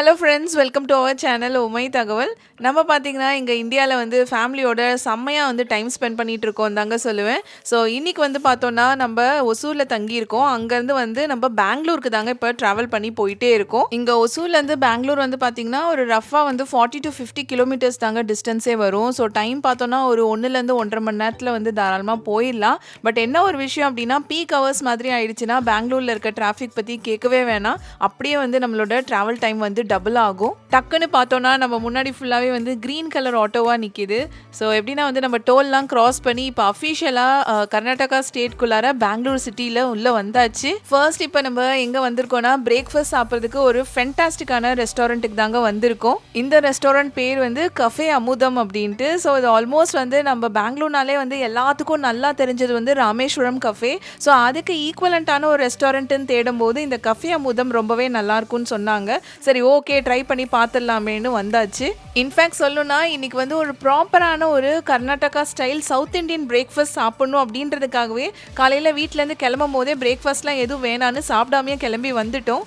Hello friends welcome to our channel உமை தகவல் நம்ம பார்த்திங்கன்னா இங்கே இந்தியாவில் வந்து ஃபேமிலியோட செம்மையாக வந்து டைம் ஸ்பெண்ட் பண்ணிகிட்டு இருக்கோம் தாங்க சொல்லுவேன். ஸோ இன்றைக்கி வந்து பார்த்தோன்னா நம்ம ஒசூரில் தங்கியிருக்கோம். அங்கேருந்து வந்து நம்ம பெங்களூருக்கு தாங்க இப்போ ட்ராவல் பண்ணி போயிட்டே இருக்கோம். இங்கே ஒசூர்லேருந்து பெங்களூர் வந்து பார்த்தீங்கன்னா ஒரு ரஃபாக வந்து ஃபார்ட்டி டு ஃபிஃப்டி கிலோமீட்டர்ஸ் தாங்க டிஸ்டன்ஸே வரும். ஸோ டைம் பார்த்தோன்னா ஒரு ஒன்றுலேருந்து ஒன்றரை மணி நேரத்தில் வந்து தாராளமாக போயிடலாம். பட் என்ன ஒரு விஷயம் அப்படின்னா பீக் ஹவர்ஸ் மாதிரி ஆயிடுச்சுன்னா பெங்களூரில் இருக்க டிராஃபிக் பற்றி கேட்கவே வேணாம். அப்படியே வந்து நம்மளோட ட்ராவல் டைம் வந்து டபுள் ஆகும். டக்குன்னு பார்த்தோன்னா நம்ம முன்னாடி ஃபுல்லாகவே வந்து க்ரீன் கலர் ஆட்டோவாக நிற்கிது ஸோ எப்படின்னா வந்து நம்ம டோல்லாம் க்ராஸ் பண்ணி இப்போ அஃபிஷியலாக கர்நாடகா ஸ்டேட்குள்ளார பெங்களூர் சிட்டியில் உள்ளே வந்தாச்சு. ஃபர்ஸ்ட் இப்போ நம்ம எங்கே வந்திருக்கோம்னா பிரேக்ஃபாஸ்ட் சாப்பிட்றதுக்கு ஒரு ஃபென்டாஸ்டிக்கான ரெஸ்டாரண்ட்டுக்கு தாங்க வந்திருக்கோம். இந்த ரெஸ்டாரண்ட் பேர் வந்து கஃபே அமுதம் அப்படின்ட்டு. ஸோ இது ஆல்மோஸ்ட் வந்து நம்ம பெங்களூர்னாலே வந்து எல்லாத்துக்கும் நல்லா தெரிஞ்சது வந்து ராமேஸ்வரம் கஃபே ஸோ அதுக்கு ஈக்குவலண்ட்டான ஒரு ரெஸ்டாரண்ட்டுன்னு தேடும்போது இந்த கஃபே அமுதம் ரொம்பவே நல்லாயிருக்கும்னு சொன்னாங்க. சரி ஓகே ட்ரை பண்ணி பார்த்துடலாமேன்னு வந்தாச்சு. இன்ஃபேக்ட் சொல்லணும்னா இன்னைக்கு வந்து ஒரு ப்ராப்பரான ஒரு Karnataka style south Indian breakfast சாப்பிட்ணும் அப்படின்றதுக்காகவே காலையில் வீட்டிலேருந்து கிளம்பும் போதே பிரேக்ஃபாஸ்ட்லாம் எதுவும் வேணான்னு சாப்பிடாமையே கிளம்பி வந்துட்டோம்.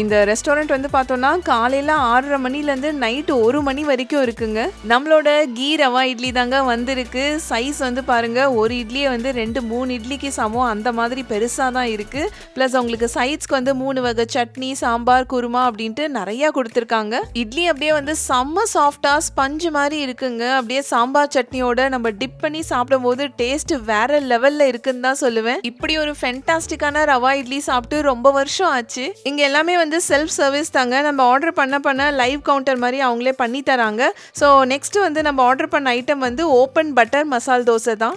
இந்த ரெஸ்டாரண்ட் வந்து பார்த்தோம்னா காலையில் ஆறரை மணிலேருந்து நைட்டு ஒரு மணி வரைக்கும் இருக்குங்க. நம்மளோட கீ ரவா இட்லி தாங்க வந்திருக்கு. சைஸ் வந்து பாருங்க ஒரு இட்லியை வந்து ரெண்டு மூணு இட்லிக்கு சமம். அந்த மாதிரி பெருசாக தான் இருக்கு. ப்ளஸ் உங்களுக்கு சைட்ஸ்க்கு வந்து மூணு வகை சட்னி சாம்பார் குருமா அப்படின்ட்டு நிறையா கொடுத்துருக்காங்க. இட்லி அப்படியே வந்து செம்ம சாஃப்டாக ஸ்பஞ்சு மாதிரி இருக்குங்க. அப்படியே சாம்பார் சட்னியோட நம்ம டிப் பண்ணி சாப்பிடும்போது டேஸ்ட் வேற லெவலில் இருக்குன்னு தான் சொல்லுவேன். இப்படி ஒரு ஃபென்டாஸ்டிக்கான ரவா இட்லி சாப்பிட்டு ரொம்ப வருஷம் ஆச்சு. இங்கே எல்லாமே வந்து வந்து செல்ஃப் சர்வீஸ் தாங்க. நம்ம ஆர்டர் பண்ண பண்ண லைவ் கவுண்டர் மாதிரி அவங்களே பண்ணி தராங்க. ஸோ நெக்ஸ்ட் வந்து நம்ம ஆர்டர் பண்ண ஐட்டம் வந்து ஓப்பன் பட்டர் மசால் தோசை தான்.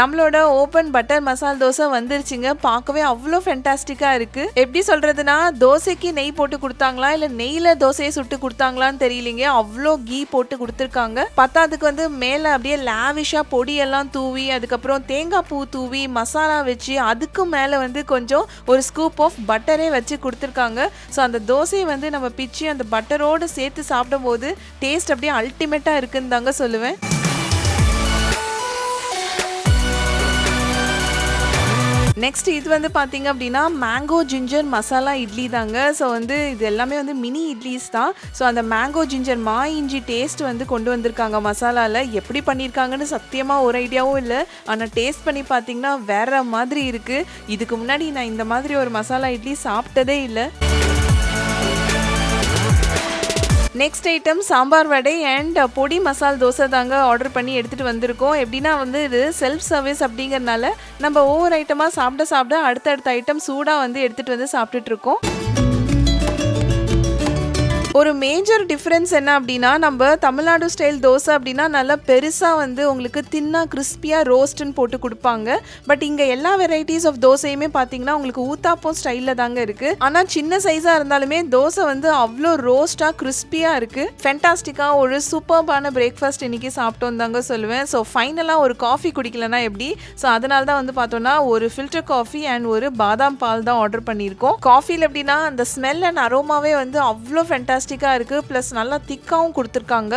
நம்மளோட ஓப்பன் பட்டர் மசால் தோசை வந்துருச்சுங்க. பார்க்கவே அவ்வளோ ஃபென்டாஸ்டிக்காக இருக்குது எப்படி சொல்கிறதுனா தோசைக்கு நெய் போட்டு கொடுத்தாங்களா இல்லை நெய்யில் தோசையை சுட்டு கொடுத்தாங்களான்னு தெரியலீங்க. அவ்வளோ கீ போட்டு கொடுத்துருக்காங்க. பத்தாதுக்கு வந்து மேலே அப்படியே லாவிஷாக பொடியெல்லாம் தூவி அதுக்கப்புறம் தேங்காய் பூ தூவி மசாலா வச்சு அதுக்கு மேலே வந்து கொஞ்சம் ஒரு ஸ்கூப் ஆஃப் பட்டரே வச்சு கொடுத்துருக்காங்க. ஸோ அந்த தோசையை வந்து நம்ம பிச்சு அந்த பட்டரோடு சேர்த்து சாப்பிடும்போது டேஸ்ட் அப்படியே அல்டிமேட்டாக இருக்குன்னு தாங்க சொல்லுவேன். நெக்ஸ்ட் இது வந்து பார்த்தீங்க அப்படின்னா மேங்கோ ஜிஞ்சர் மசாலா இட்லி தாங்க. ஸோ வந்து இது எல்லாமே வந்து மினி இட்லிஸ் தான். ஸோ அந்த மேங்கோ ஜிஞ்சர் மா இஞ்சி டேஸ்ட் வந்து கொண்டு வந்திருக்காங்க மசாலாவில் எப்படி பண்ணியிருக்காங்கன்னு சத்தியமாக ஒரு ஐடியாவும் இல்லை. ஆனால் டேஸ்ட் பண்ணி பார்த்தீங்கன்னா வேற மாதிரி இருக்குது இதுக்கு முன்னாடி நான் இந்த மாதிரி ஒரு மசாலா இட்லி சாப்பிட்டதே இல்லை. Next item sambar vada and uh, பொடி மசால் தோசை தாங்க ஆர்டர் பண்ணி எடுத்துகிட்டு வந்திருக்கோம். எப்படின்னா வந்து இது செல்ஃப் சர்வீஸ் அப்படிங்கிறனால நம்ம ஒவ்வொரு ஐட்டமாக சாப்பிட சாப்பிட அடுத்தடுத்த ஐட்டம் சூடாக வந்து எடுத்துகிட்டு வந்து சாப்பிட்டுட்டு இருக்கோம். ஒரு மேஜர் டிஃப்ரென்ஸ் என்ன அப்படின்னா நம்ம தமிழ்நாடு ஸ்டைல் தோசை அப்படின்னா நல்லா பெருசாக வந்து உங்களுக்கு தின்னாக கிறிஸ்பியாக ரோஸ்ட்டுன்னு போட்டு கொடுப்பாங்க. பட் இங்கே எல்லா வெரைட்டிஸ் ஆஃப் தோசையுமே பார்த்தீங்கன்னா உங்களுக்கு ஊத்தாப்பம் ஸ்டைலில் தாங்க இருக்குது ஆனால் சின்ன சைஸாக இருந்தாலுமே தோசை வந்து அவ்வளோ ரோஸ்ட்டாக கிறிஸ்பியாக இருக்குது ஃபென்டாஸ்டிக்காக ஒரு சூப்பர்பான பிரேக்ஃபாஸ்ட் இன்னைக்கு சாப்பிட்டோம் தாங்க சொல்லுவேன். ஸோ ஃபைனலாக ஒரு காஃபி குடிக்கலன்னா எப்படி? ஸோ அதனால தான் வந்து பார்த்தோன்னா ஒரு ஃபில்டர் காஃபி அண்ட் ஒரு பாதாம் பால் தான் ஆர்டர் பண்ணியிருக்கோம். காஃபியில் எப்படின்னா அந்த ஸ்மெல் அண்ட் அரோமாவே வந்து அவ்வளோ எலாஸ்டிக்காக இருக்குது ப்ளஸ் நல்லா திக்காகவும் கொடுத்துருக்காங்க.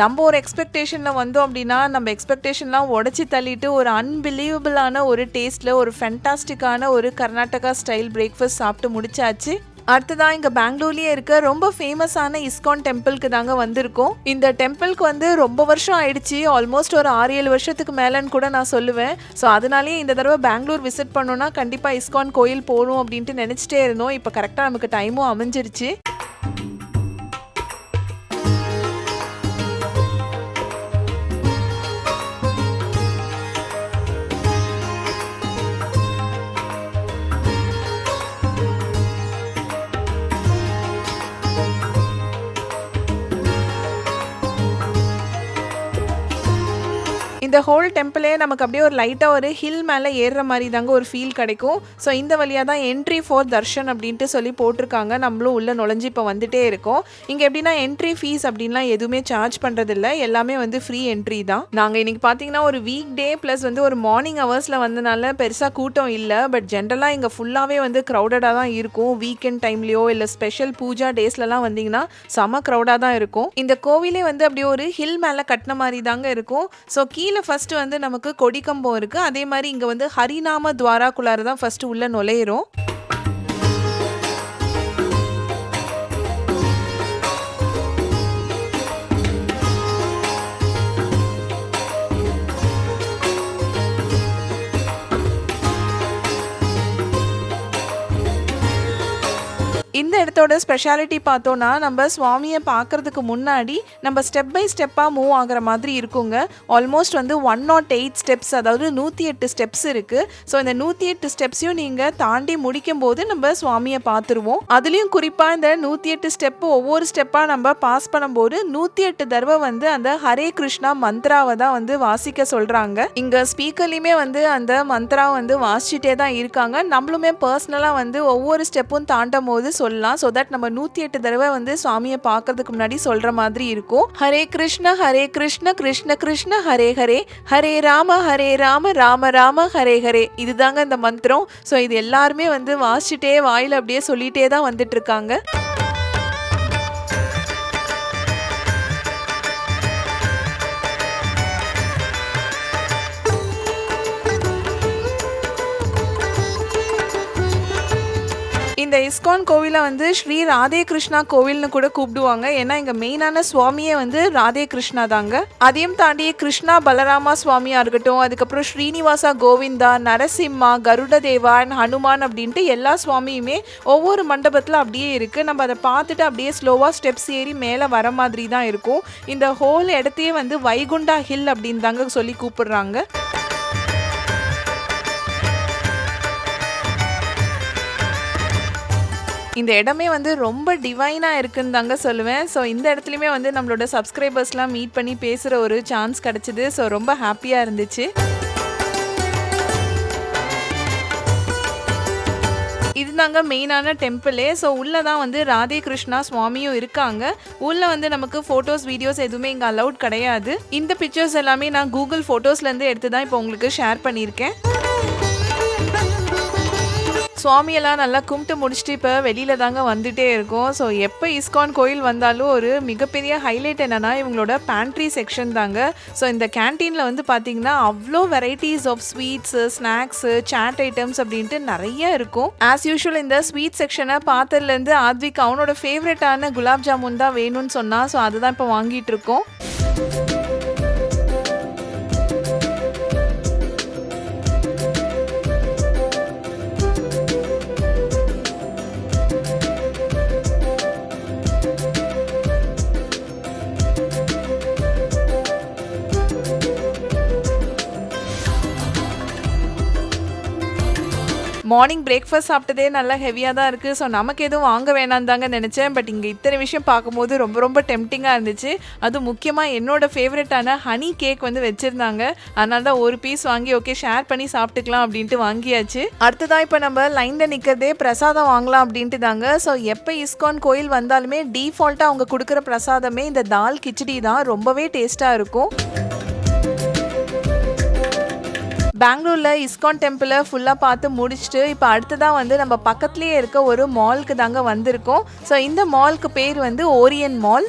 நம்ம ஒரு எக்ஸ்பெக்டேஷனில் வந்தோம் அப்படின்னா நம்ம எக்ஸ்பெக்டேஷன்லாம் உடச்சி தள்ளிட்டு ஒரு அன்பிலீவபிளான ஒரு டேஸ்ட்டில் ஒரு ஃபென்டாஸ்டிக்கான ஒரு கர்நாடகா ஸ்டைல் பிரேக்ஃபாஸ்ட் சாப்பிட்டு முடிச்சாச்சு. அடுத்ததான் இங்கே பெங்களூர்லேயே இருக்க ரொம்ப ஃபேமஸான இஸ்கான் டெம்பிளுக்கு தாங்க வந்திருக்கோம். இந்த டெம்பிளுக்கு வந்து ரொம்ப வருஷம் ஆயிடுச்சு. ஆல்மோஸ்ட் ஒரு ஆறு ஏழு வருஷத்துக்கு மேலேன்னு கூட நான் சொல்லுவேன். ஸோ அதனாலேயே இந்த தடவை பெங்களூர் விசிட் பண்ணோன்னா கண்டிப்பாக இஸ்கான் கோயில் போகணும் அப்படின்ட்டு நினச்சிட்டே இருந்தோம். இப்போ கரெக்டாக நமக்கு டைமும் அமைஞ்சிருச்சு. இந்த ஹோல் டெம்பிளே நமக்கு அப்படியே ஒரு லைட்டாக ஒரு ஹில் மேலே ஏறுற மாதிரி தாங்க ஒரு ஃபீல் கிடைக்கும். ஸோ இந்த வழியாக தான் என்ட்ரி ஃபார் தர்ஷன் அப்படின்ட்டு சொல்லி போட்டிருக்காங்க. நம்மளும் உள்ளே நுழைஞ்சு இப்போ வந்துட்டே இருக்கோம். இங்கே எப்படின்னா என்ட்ரி ஃபீஸ் அப்படின்லாம் எதுவுமே சார்ஜ் பண்ணுறதில்ல எல்லாமே வந்து ஃப்ரீ என்ட்ரி தான். நாங்கள் இன்னைக்கு பார்த்தீங்கன்னா ஒரு வீக் டே ப்ளஸ் வந்து ஒரு மார்னிங் ஹவர்ஸில் வந்தனால பெருசாக கூட்டம் இல்லை. பட் ஜென்ரலாக இங்கே ஃபுல்லாகவே வந்து க்ரௌடடாக தான் இருக்கும். வீக்கெண்ட் டைம்லேயோ இல்லை ஸ்பெஷல் பூஜா டேஸ்லலாம் வந்தீங்கன்னா செம க்ரௌடாக தான் இருக்கும். இந்த கோவிலே வந்து அப்படியே ஒரு ஹில் மேலே கட்டின மாதிரி தாங்க இருக்கும். ஸோ கீழே ஃபஸ்ட்டு வந்து நமக்கு கொடிக்கம்பம் இருக்குது அதே மாதிரி இங்கே வந்து ஹரிநாம துவாராக்குள்ளார தான் ஃபர்ஸ்ட் உள்ள நுழையிறோம். இந்த இடத்தோட ஸ்பெஷாலிட்டி பார்த்தோன்னா நம்ம சுவாமியை பார்க்கறதுக்கு முன்னாடி நம்ம ஸ்டெப் பை ஸ்டெப்பாக மூவ் ஆகுற மாதிரி இருக்குங்க. ஆல்மோஸ்ட் வந்து ஒன் நாட் எயிட் ஸ்டெப்ஸ் அதாவது நூற்றி எட்டு ஸ்டெப்ஸ் இருக்குது ஸோ இந்த நூற்றி எட்டு ஸ்டெப்ஸையும் நீங்கள் தாண்டி முடிக்கும் போது நம்ம சுவாமியை பார்த்துருவோம். அதுலேயும் குறிப்பாக இந்த நூற்றி எட்டு ஸ்டெப்பு ஒவ்வொரு ஸ்டெப்பாக நம்ம பாஸ் பண்ணும்போது நூற்றி எட்டு தடவை வந்து அந்த ஹரே கிருஷ்ணா மந்த்ராவை தான் வந்து வாசிக்க சொல்கிறாங்க இங்கே ஸ்பீக்கர்லேயுமே வந்து அந்த மந்த்ரா வந்து வாசிச்சுட்டே தான் இருக்காங்க. நம்மளுமே பர்சனலாக வந்து ஒவ்வொரு ஸ்டெப்பும் தாண்டும் போது சொல்லலாம். ஸோ தட் நம்ம நூற்றி எட்டு தடவை வந்து சுவாமியை பார்க்கறதுக்கு முன்னாடி சொல்கிற மாதிரி இருக்கும். ஹரே கிருஷ்ண ஹரே கிருஷ்ண கிருஷ்ண கிருஷ்ண ஹரே ஹரே. ஹரே ராம ஹரே ராம ராம ராம ஹரே ஹரே. இதுதாங்க இந்த மந்திரம். ஸோ இது எல்லாருமே வந்து வாசிச்சுட்டே வாயில் அப்படியே சொல்லிட்டே தான் வந்துட்டு இருக்காங்க. இந்த இஸ்கான் கோவிலை வந்து ஸ்ரீ ராதே கிருஷ்ணா கோவில்னு கூட கூப்பிடுவாங்க. ஏன்னா இங்கே மெயினான சுவாமியே வந்து ராதே கிருஷ்ணா தாங்க. அதையும் தாண்டி கிருஷ்ணா பலராமா சுவாமியாக இருக்கட்டும் அதுக்கப்புறம் ஸ்ரீனிவாசா கோவிந்தா நரசிம்மா கருட தேவா அண்ட் ஹனுமான் அப்படின்ட்டு எல்லா சுவாமியுமே ஒவ்வொரு மண்டபத்தில் அப்படியே இருக்குது நம்ம அதை பார்த்துட்டு அப்படியே ஸ்லோவாக ஸ்டெப்ஸ் ஏறி மேலே வர மாதிரி தான் இருக்கும். இந்த ஹோல் இடத்தையே வந்து வைகுண்டா ஹில் அப்படின்னு தாங்க சொல்லி கூப்பிடுறாங்க. இந்த இடமே வந்து ரொம்ப டிவைனாக இருக்குன்னு தாங்க சொல்லுவேன். ஸோ இந்த இடத்துலையுமே வந்து நம்மளோட சப்ஸ்கிரைபர்ஸ்லாம் மீட் பண்ணி பேசுகிற ஒரு சான்ஸ் கிடச்சிது. ஸோ ரொம்ப ஹாப்பியாக இருந்துச்சு. இதுதாங்க மெயினான டெம்பிளே ஸோ உள்ளே தான் வந்து ராதே கிருஷ்ணா சுவாமியும் இருக்காங்க. உள்ளே வந்து நமக்கு ஃபோட்டோஸ் வீடியோஸ் எதுவுமே இங்கே அலௌட் கிடையாது. இந்த பிக்சர்ஸ் எல்லாமே நான் கூகுள் ஃபோட்டோஸ்லேருந்து எடுத்து தான் இப்போ உங்களுக்கு ஷேர் பண்ணியிருக்கேன். சுவாமியெல்லாம் நல்லா கும்பிட்டு முடிச்சுட்டு இப்போ வெளியில தாங்க வந்துட்டே இருக்கோம். ஸோ எப்போ இஸ்கான் கோயில் வந்தாலும் ஒரு மிகப்பெரிய ஹைலைட் என்னன்னா இவங்களோட பேண்ட்ரி செக்ஷன் தாங்க. ஸோ இந்த கேன்டீனில் வந்து பார்த்தீங்கன்னா அவ்வளோ varieties of sweets snacks chaat items அப்படின்ட்டு நிறைய இருக்கும். ஆஸ் யூஷுவல் இந்த ஸ்வீட் செக்ஷனை பார்த்ததுலேருந்து ஆத்விக் அவனோட ஃபேவரட்டான குலாப் ஜாமுன் தான் வேணும்னு சொன்னால் ஸோ அதுதான் இப்போ வாங்கிட்டு இருக்கோம். மார்னிங் பிரேக்ஃபாஸ்ட் சாப்பிட்டதே நல்லா ஹெவியாக தான் இருக்குது ஸோ நமக்கு எதுவும் வாங்க வேணாம் தாங்க நினச்சேன். பட் இங்கே இத்தனை விஷயம் பார்க்கும்போது ரொம்ப ரொம்ப டெம்டிங்காக இருந்துச்சு. அது முக்கியமாக என்னோட ஃபேவரட்டான ஹனி கேக் வந்து வச்சுருந்தாங்க. அதனால தான் ஒரு பீஸ் வாங்கி ஓகே ஷேர் பண்ணி சாப்பிட்டுக்கலாம் அப்படின்ட்டு வாங்கியாச்சு. அடுத்ததான் இப்போ நம்ம லைனில் நிற்கிறதே பிரசாதம் வாங்கலாம் அப்படின்ட்டு தாங்க. ஸோ எப்போ இஸ்கான் கோயில் வந்தாலுமே டீஃபால்ட்டாக அவங்க கொடுக்குற பிரசாதமே இந்த தால் கிச்சடி தான். ரொம்பவே டேஸ்ட்டாக இருக்கும். பெங்களூரில் இஸ்கான் டெம்பிளை ஃபுல்லாக பார்த்து முடிச்சுட்டு இப்போ அடுத்ததாக வந்து நம்ம பக்கத்துலேயே இருக்க ஒரு மால்க்கு தாங்க வந்திருக்கோம். ஸோ இந்த மால்க்கு பேர் வந்து ஓரியன் மால்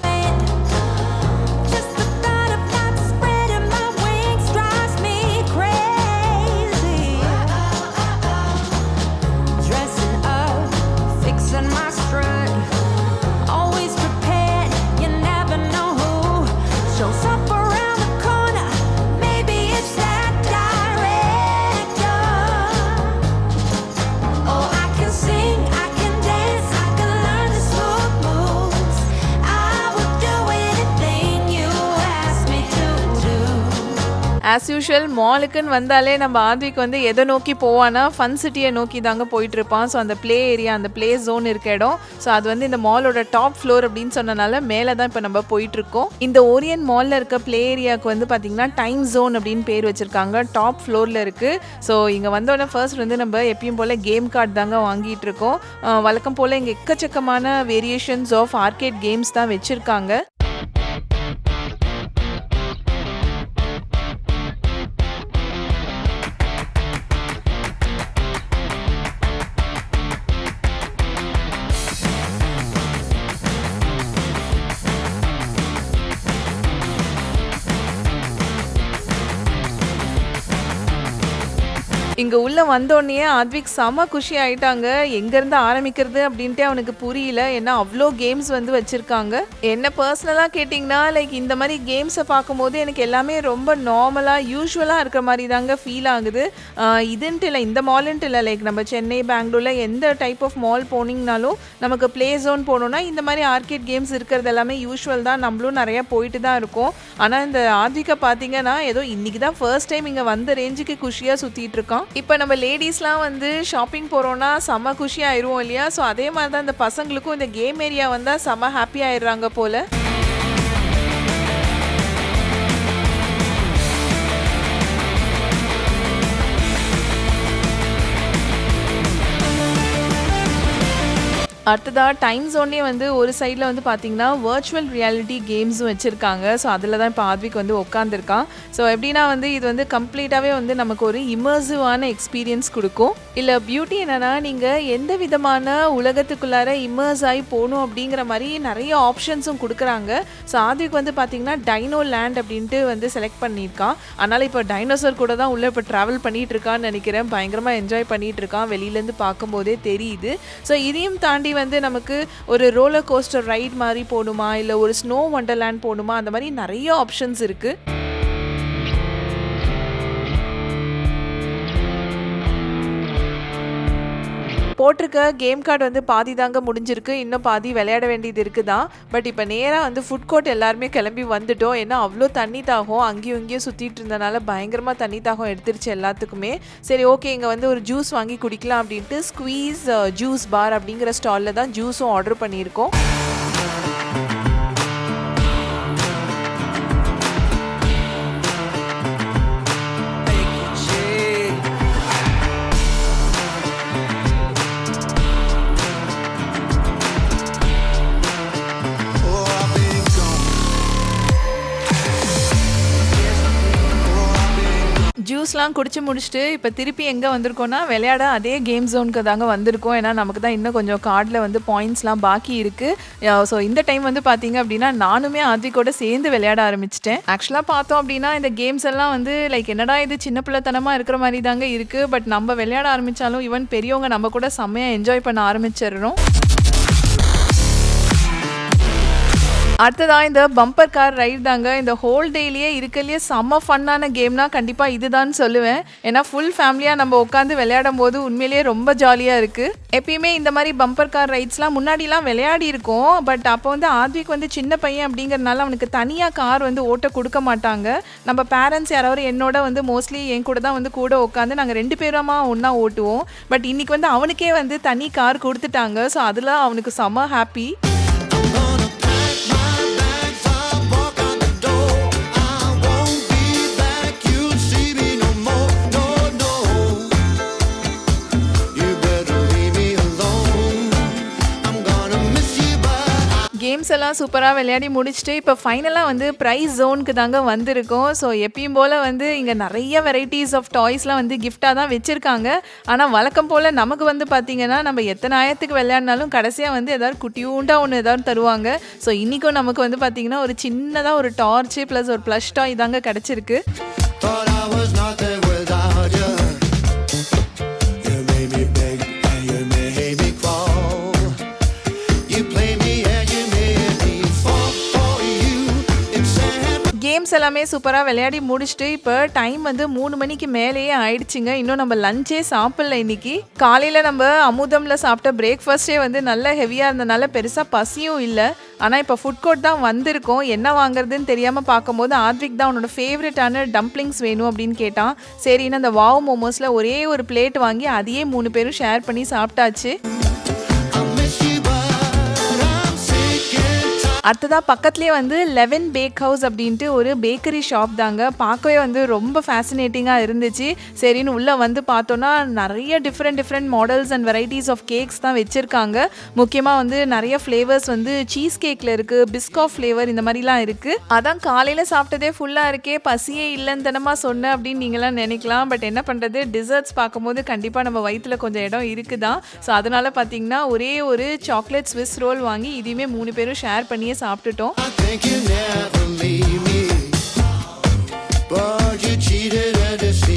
ஆஸ் யூஷுவல் மாலுக்குன்னு வந்தாலே நம்ம ஆத்விக் வந்து எதை நோக்கி போவானா ஃபன் சிட்டியை நோக்கி தாங்க போயிட்டு இருப்பான் ஸோ அந்த ப்ளே ஏரியா அந்த ப்ளே ஜோன் இருக்க இடம். ஸோ அது வந்து இந்த மாலோட டாப் ஃப்ளோர் அப்படின்னு சொன்னனால மேலே தான் இப்போ நம்ம போயிட்டு இருக்கோம் இந்த ஓரியன் மாலில் இருக்க ப்ளே ஏரியாவுக்கு வந்து பார்த்தீங்கன்னா டைம் ஜோன் அப்படின்னு பேர் வச்சிருக்காங்க. டாப் ஃப்ளோரில் இருக்கு. ஸோ இங்கே வந்தோடனே ஃபர்ஸ்ட் வந்து நம்ம எப்பயும் போல் கேம் கார்டு தாங்க வாங்கிட்டு இருக்கோம் வழக்கம் போல் இங்கே எக்கச்சக்கமான வேரியேஷன்ஸ் ஆஃப் ஆர்கேட் கேம்ஸ் தான் வச்சுருக்காங்க. இங்கே உள்ளே வந்தோடனே ஆத்விக் செம குஷி ஆயிட்டாங்க. எங்கேருந்து ஆரம்பிக்கிறது அப்படின்ட்டு அவனுக்கு புரியல. ஏன்னா அவ்வளோ கேம்ஸ் வந்து வச்சுருக்காங்க. என்ன பர்சனலாக கேட்டிங்கன்னா லைக் இந்த மாதிரி கேம்ஸை பார்க்கும்போது எனக்கு எல்லாமே ரொம்ப நார்மலாக யூஸ்வலாக இருக்கிற மாதிரி தாங்க ஃபீல் ஆகுது. இதுன்ட்டு இல்லை இந்த மால்ன்ட்டு இல்லை லைக் நம்ம சென்னை பெங்களூரில் எந்த டைப் ஆஃப் மால் போனீங்கனாலும் நமக்கு ப்ளே ஜோன் போனோன்னா இந்த மாதிரி ஆர்கேட் கேம்ஸ் இருக்கிறது எல்லாமே யூஸ்வல் தான். நம்மளும் நிறையா போயிட்டு தான் இருக்கோம். ஆனால் இந்த ஆத்விகை பார்த்தீங்கன்னா ஏதோ இன்னைக்கு தான் ஃபர்ஸ்ட் டைம் இங்கே வந்த ரேஞ்சுக்கு குஷியாக சுற்றிட்டு இருக்கான். இப்போ நம்ம லேடிஸ்லாம் வந்து ஷாப்பிங் போகிறோன்னா செம்ம குஷி ஆயிடுவோம் இல்லையா? ஸோ அதே மாதிரி தான் இந்த பசங்களுக்கும் இந்த கேம் ஏரியா வந்தால் செம்ம ஹாப்பி ஆயிடுறாங்க போல். அடுத்ததாக டைம் ஜோன்லேயே வந்து ஒரு சைடில் வந்து பார்த்தீங்கன்னா வர்ச்சுவல் ரியாலிட்டி கேம்ஸும் வச்சுருக்காங்க. ஸோ அதில் தான் இப்போ ஆத்விக் வந்து உட்காந்துருக்கான் ஸோ எப்படின்னா வந்து இது வந்து கம்ப்ளீட்டாகவே வந்து நமக்கு ஒரு இமர்சிவான எக்ஸ்பீரியன்ஸ் கொடுக்கும். இல்லை பியூட்டி என்னென்னா நீங்கள் எந்த விதமான உலகத்துக்குள்ளார இமர்ஸ் ஆகி போகணும் அப்படிங்கிற மாதிரி நிறைய ஆப்ஷன்ஸும் கொடுக்குறாங்க. ஸோ ஆத்விக் வந்து பார்த்தீங்கன்னா டைனோ லேண்ட் அப்படின்ட்டு வந்து செலக்ட் பண்ணியிருக்கான். அதனால் இப்போ டைனோசர் கூட தான் உள்ளே இப்போ ட்ராவல் பண்ணிகிட்டு இருக்கான்னு நினைக்கிறேன். பயங்கரமாக என்ஜாய் பண்ணிகிட்டு இருக்கான். வெளியிலேருந்து பார்க்கும்போதே தெரியுது. ஸோ இதையும் தாண்டி வந்து நமக்கு ஒரு ரோலர் கோஸ்டர் ரைட் மாதிரி போகணுமா இல்லை ஒரு ஸ்னோ வண்டர்லேண்ட் போகணுமா அந்த மாதிரி நிறைய ஆப்ஷன்ஸ் இருக்குது போட்டிருக்க கேம் கார்டு வந்து பாதி தாங்க முடிஞ்சிருக்கு. இன்னும் பாதி விளையாட வேண்டியது இருக்குதான் பட் இப்போ நேராக வந்து ஃபுட் கோர்ட் எல்லாருமே கிளம்பி வந்துட்டோம். ஏன்னா அவ்வளோ தண்ணி தாகம். அங்கேயும் இங்கேயும் சுற்றிட்டு இருந்தனால பயங்கரமாக தண்ணி தாகம் எடுத்துருச்சு எல்லாத்துக்குமே. சரி ஓகே இங்கே வந்து ஒரு ஜூஸ் வாங்கி குடிக்கலாம் அப்படின்ட்டு ஸ்குவீஸ் ஜூஸ் பார் அப்படிங்கிற ஸ்டாலில் தான் ஜூஸும் ஆர்டர் பண்ணியிருக்கோம். ஜூஸ்லாம் குடிச்சு முடிச்சுட்டு இப்போ திருப்பி எங்கே வந்திருக்கோம்னா விளையாட அதே கேம் ஜோனுக்கு தாங்க வந்திருக்கோம். ஏன்னா நமக்கு தான் இன்னும் கொஞ்சம் கார்டில் வந்து பாயிண்ட்ஸ்லாம் பாக்கி இருக்குது ஸோ இந்த டைம் வந்து பார்த்தீங்க அப்படின்னா நானுமே ஆத்விகோட சேர்ந்து விளையாட ஆரம்பிச்சிட்டேன். ஆக்சுவலாக பார்த்தோம் அப்படின்னா இந்த கேம்ஸ் எல்லாம் வந்து லைக் என்னடா இது சின்ன பிள்ளைத்தனமாக இருக்கிற மாதிரி தாங்க இருக்குது பட் நம்ம விளையாட ஆரம்பித்தாலும் ஈவன் பெரியவங்க நம்ம கூட செம்மையாக என்ஜாய் பண்ண ஆரம்பிச்சிடுறோம். அடுத்ததான் இந்த பம்பர் கார் ரைடு தாங்க. இந்த ஹோல் டேலேயே இருக்கலையே செம்ம ஃபன்னான கேம்னா கண்டிப்பாக இதுதான் சொல்லுவேன். ஏன்னா ஃபுல் ஃபேமிலியாக நம்ம உட்காந்து விளையாடும் போது உண்மையிலேயே ரொம்ப ஜாலியாக இருக்குது எப்பயுமே இந்த மாதிரி பம்பர் கார் ரைட்ஸ்லாம் முன்னாடிலாம் விளையாடி இருக்கோம். பட் அப்போ வந்து ஆத்விக் வந்து சின்ன பையன் அப்படிங்கிறனால அவனுக்கு தனியாக கார் வந்து ஓட்ட கொடுக்க மாட்டாங்க. நம்ம பேரண்ட்ஸ் யாராவது என்னோட வந்து மோஸ்ட்லி என் கூட தான் வந்து கூட உட்காந்து நாங்கள் ரெண்டு பேருமா ஒன்றா ஓட்டுவோம். பட் இன்னைக்கு வந்து அவனுக்கே வந்து தனி கார் கொடுத்துட்டாங்க. ஸோ அதில் அவனுக்கு செம்ம ஹாப்பி கேம்ஸ் எல்லாம் சூப்பராக விளையாடி முடிச்சுட்டு இப்போ ஃபைனலாக வந்து ப்ரைஸ் ஜோனுக்கு தாங்க வந்திருக்கோம். ஸோ எப்பயும் போல் வந்து இங்கே நிறைய வெரைட்டிஸ் ஆஃப் டாய்ஸ்லாம் வந்து கிஃப்டாக தான் வச்சுருக்காங்க. ஆனால் வழக்கம் போல் நமக்கு வந்து பார்த்திங்கன்னா நம்ம எத்தனை ஆயிரத்துக்கு விளையாடினாலும் கடைசியாக வந்து ஏதாவது குட்டியூண்டாக ஒன்று ஏதாவது தருவாங்க. ஸோ இன்றைக்கும் நமக்கு வந்து பார்த்திங்கன்னா ஒரு சின்னதாக ஒரு டார்ச்சு ப்ளஸ் ஒரு ப்ளஷ் டாய் தாங்க கிடச்சிருக்கு. எல்லாமே சூப்பராக விளையாடி முடிச்சுட்டு இப்போ டைம் வந்து மூணு மணிக்கு மேலேயே ஆயிடுச்சுங்க. இன்னும் நம்ம லஞ்சே சாப்பிடல இன்னைக்கு. காலையில் நம்ம அமுதமில் சாப்பிட்ட பிரேக்ஃபாஸ்ட்டே வந்து நல்ல ஹெவியாக இருந்தனால பெருசாக பசியும் இல்லை. ஆனால் இப்போ ஃபுட் கோர்ட் தான் வந்திருக்கோம். என்ன வாங்குறதுன்னு தெரியாமல் பார்க்கும்போது ஆத்விக் தான் உன்னோட ஃபேவரட்டான டம்ப்ளிங்ஸ் வேணும் அப்படின்னு கேட்டான். சரின்னு அந்த வாவ் மோமோஸில் ஒரே ஒரு பிளேட் வாங்கி அதையே மூணு பேரும் ஷேர் பண்ணி சாப்பிட்டாச்சு. அடுத்ததாக பக்கத்துலேயே வந்து லெவன் பேக் ஹவுஸ் அப்படின்ட்டு ஒரு பேக்கரி ஷாப் தாங்க. பார்க்கவே வந்து ரொம்ப ஃபேசினேட்டிங்காக இருந்துச்சு. சரின்னு உள்ளே வந்து பார்த்தோன்னா நிறைய different different models and varieties of cakes தான் வச்சுருக்காங்க. முக்கியமாக வந்து நிறைய ஃப்ளேவர்ஸ் வந்து சீஸ் கேக்கில் இருக்குது பிஸ்காஃப் ஃப்ளேவர் இந்த மாதிரிலாம் இருக்குது அதான் காலையில் சாப்பிட்டதே ஃபுல்லாக இருக்கே பசியே இல்லைன்னு தானமா சொன்னேன் அப்படின்னு நீங்களாம் நினைக்கலாம். பட் என்ன பண்ணுறது டிசர்ட்ஸ் பார்க்கும்போது கண்டிப்பாக நம்ம வயிற்றில் கொஞ்சம் இடம் இருக்குதான். ஸோ அதனால் பார்த்தீங்கன்னா ஒரே ஒரு சாக்லேட் ஸ்விஸ் ரோல் வாங்கி இதையுமே மூணு பேரும் ஷேர் பண்ணியே சாப்பிட்டுட்டோம் I think you never leave me, but you cheated and deceived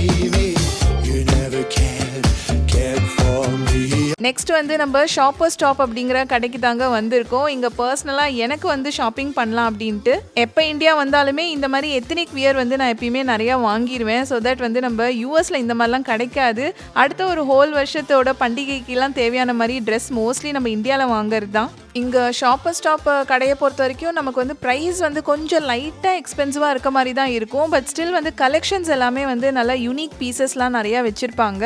next வந்து நம்ம ஷாப்பர் ஸ்டாப் அப்படிங்கிற கடைக்கு தாங்க வந்திருக்கோம். இங்கே பர்சனலாக எனக்கு வந்து ஷாப்பிங் பண்ணலாம் அப்படின்ட்டு. எப்போ இந்தியா வந்தாலுமே இந்த மாதிரி எத்தனிக் வியர் வந்து நான் எப்பயுமே நிறையா வாங்கிடுவேன் ஸோ தட் வந்து நம்ம யூஎஸில் இந்த மாதிரிலாம் கிடைக்காது. அடுத்த ஒரு ஹோல் வருஷத்தோட பண்டிகைக்கெல்லாம் தேவையான மாதிரி ட்ரெஸ் மோஸ்ட்லி நம்ம இந்தியாவில் வாங்குறது தான். இங்கே ஷாப்பர் ஸ்டாப் கடையை பொறுத்த வரைக்கும் நமக்கு வந்து ப்ரைஸ் வந்து கொஞ்சம் லைட்டாக எக்ஸ்பென்சிவாக இருக்க மாதிரி தான் இருக்கும். பட் ஸ்டில் வந்து கலெக்ஷன்ஸ் எல்லாமே வந்து நல்லா யூனிக் பீசஸ்லாம் நிறையா வச்சுருப்பாங்க.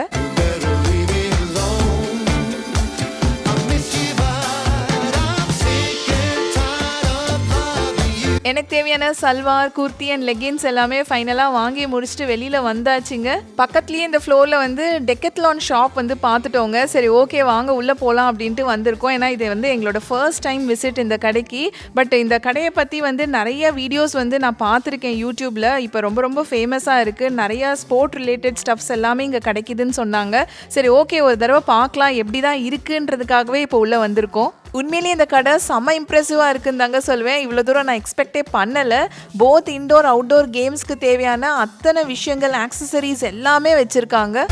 எனக்கு தேவையான சல்வார் குர்த்தி அண்ட் லெகின்ஸ் எல்லாமே ஃபைனலாக வாங்கி முடிச்சுட்டு வெளியில் வந்தாச்சுங்க. பக்கத்துலேயே இந்த ஃப்ளோரில் வந்து டெக்கத்லான் ஷாப் வந்து பார்த்துட்டோங்க. சரி ஓகே வாங்க உள்ளே போகலாம் அப்படின்ட்டு வந்திருக்கோம். ஏன்னா இது வந்து எங்களோட ஃபர்ஸ்ட் டைம் விசிட் இந்த கடைக்கு. பட் இந்த கடையை பற்றி வந்து நிறைய வீடியோஸ் வந்து நான் பார்த்துருக்கேன் யூடியூப்பில் இப்போ ரொம்ப ரொம்ப ஃபேமஸாக இருக்குது நிறையா ஸ்போர்ட் ரிலேட்டட் ஸ்டப்ஸ் எல்லாமே இங்கே கிடைக்குதுன்னு சொன்னாங்க. சரி ஓகே ஒரு தடவை பார்க்கலாம். எப்படி தான் இருக்குன்றதுக்காகவே இப்போ உள்ளே வந்திருக்கோம். உண்மையிலேயே இந்த கடை செம்ம இம்ப்ரெசிவாக இருக்குன்னு தாங்க சொல்லுவேன் இவ்வளோ தூரம் நான் எக்ஸ்பெக்டே பண்ணலை. போத் இன்டோர் அவுட்டோர் கேம்ஸ்க்கு தேவையான அத்தனை விஷயங்கள் ஆக்சசரிஸ் எல்லாமே வச்சுருக்காங்க.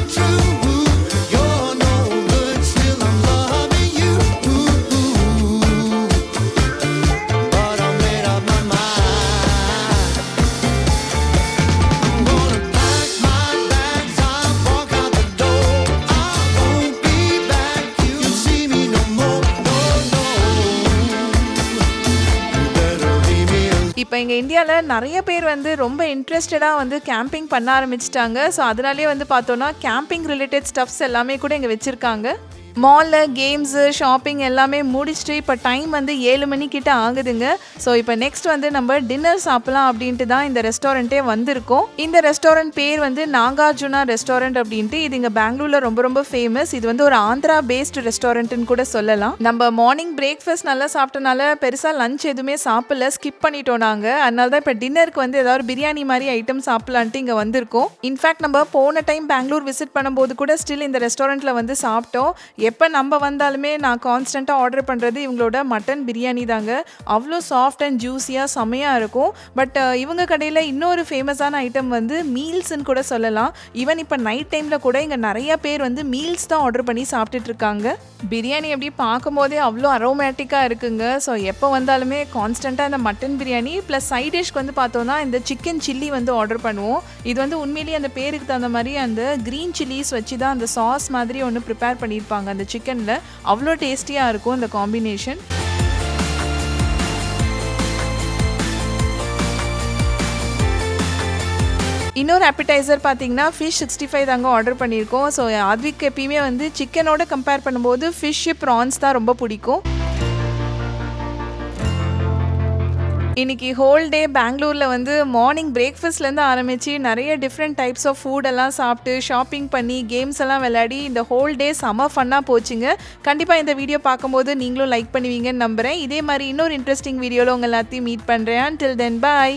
இந்தியாவில் நிறைய பேர் வந்து ரொம்ப இன்ட்ரெஸ்டடாக வந்து கேம்பிங் பண்ண ஆரம்பிச்சிட்டாங்க. ஸோ அதனாலே வந்து பார்த்தோன்னா கேம்பிங் ரிலேட்டட் ஸ்டப்ஸ் எல்லாமே கூட இங்கே வச்சுருக்காங்க. மாலில் கேம்ஸு ஷாப்பிங் எல்லாமே முடிச்சுட்டு இப்போ டைம் வந்து ஏழு மணிக்கிட்ட ஆகுதுங்க. ஸோ இப்போ நெக்ஸ்ட் வந்து நம்ம டின்னர் சாப்பிடலாம் அப்படின்ட்டு தான் இந்த ரெஸ்டாரண்ட்டே வந்திருக்கோம். இந்த ரெஸ்டாரண்ட் பேர் வந்து நாகார்ஜுனா ரெஸ்டாரண்ட் அப்படின்ட்டு இது இங்கே பெங்களூரில் ரொம்ப ரொம்ப ஃபேமஸ் இது வந்து ஒரு ஆந்திரா பேஸ்டு ரெஸ்டாரண்ட்டுன்னு கூட சொல்லலாம். நம்ம மார்னிங் பிரேக்ஃபாஸ்ட் நல்லா சாப்பிட்டனால பெருசாக லஞ்ச் எதுவுமே சாப்பிடல ஸ்கிப் பண்ணிட்டோம் நாங்கள் அதனால தான் இப்போ டின்னருக்கு வந்து ஏதாவது பிரியாணி மாதிரி ஐட்டம் சாப்பிடலான்ட்டு இங்கே வந்திருக்கோம். இன்ஃபேக்ட் நம்ம போன டைம் பெங்களூர் விசிட் பண்ணும்போது கூட ஸ்டில் இந்த ரெஸ்டாரண்ட்டில் வந்து சாப்பிட்டோம். எப்போ நம்ம வந்தாலுமே நான் கான்ஸ்டண்ட்டாக ஆர்டர் பண்ணுறது இவங்களோட மட்டன் பிரியாணி தாங்க. அவ்வளோ சாஃப்ட் அண்ட் ஜூஸியாக செம்மையாக இருக்கும். பட் இவங்க கடையில் இன்னொரு ஃபேமஸான ஐட்டம் வந்து மீல்ஸ்ன்னு கூட சொல்லலாம். ஈவன் இப்போ நைட் டைமில் கூட இங்கே நிறைய பேர் வந்து மீல்ஸ் தான் ஆர்டர் பண்ணி சாப்பிட்டுட்டு இருக்காங்க. பிரியாணி எப்படி பார்க்கும்போதே அவ்வளோ அரோமேட்டிக்காக இருக்குங்க. ஸோ எப்போ வந்தாலுமே கான்ஸ்டண்ட்டாக இந்த மட்டன் பிரியாணி ப்ளஸ் சைட் டிஷ்க்கு வந்து பார்த்தோன்னா இந்த சிக்கன் சில்லி வந்து ஆர்டர் பண்ணுவோம். இது வந்து உண்மையிலேயே அந்த பேருக்கு தகுந்த மாதிரி அந்த க்ரீன் சில்லிஸ் வச்சு தான் அந்த சாஸ் மாதிரி ஒன்று ப்ரிப்பேர் பண்ணியிருப்பாங்க. அந்த சிக்கனில் அவ்வளோ டேஸ்டியாக இருக்கும் இந்த காம்பினேஷன் இன்னொரு ஆப்பிடைசர் பார்த்தீங்கன்னா ஃபிஷ் சிக்ஸ்டி ஃபைவ் தாங்க ஆர்டர் பண்ணியிருக்கோம். ஸோ ஆத்விக் எப்பயுமே வந்து சிக்கனோட கம்பேர் பண்ணும்போது ஃபிஷ்ஷு ப்ரான்ஸ் தான் ரொம்ப பிடிக்கும். இன்னைக்கு ஹோல் டே பெங்களூரில் வந்து மார்னிங் பிரேக்ஃபாஸ்ட்லேருந்து ஆரம்பித்து நிறைய டிஃப்ரெண்ட் டைப்ஸ் ஆஃப் ஃபுட் எல்லாம் சாப்பிட்டு ஷாப்பிங் பண்ணி கேம்ஸ் எல்லாம் விளையாடி இந்த ஹோல் டே செம ஃபன்னாக போச்சுங்க. கண்டிப்பாக இந்த வீடியோ பார்க்கும்போது நீங்களும் லைக் பண்ணுவீங்கன்னு நம்புகிறேன் இதே மாதிரி இன்னொரு இன்ட்ரெஸ்டிங் வீடியோவில் உங்கள் எல்லாத்தையும் மீட் பண்ணுறேன் டில் தென் பாய்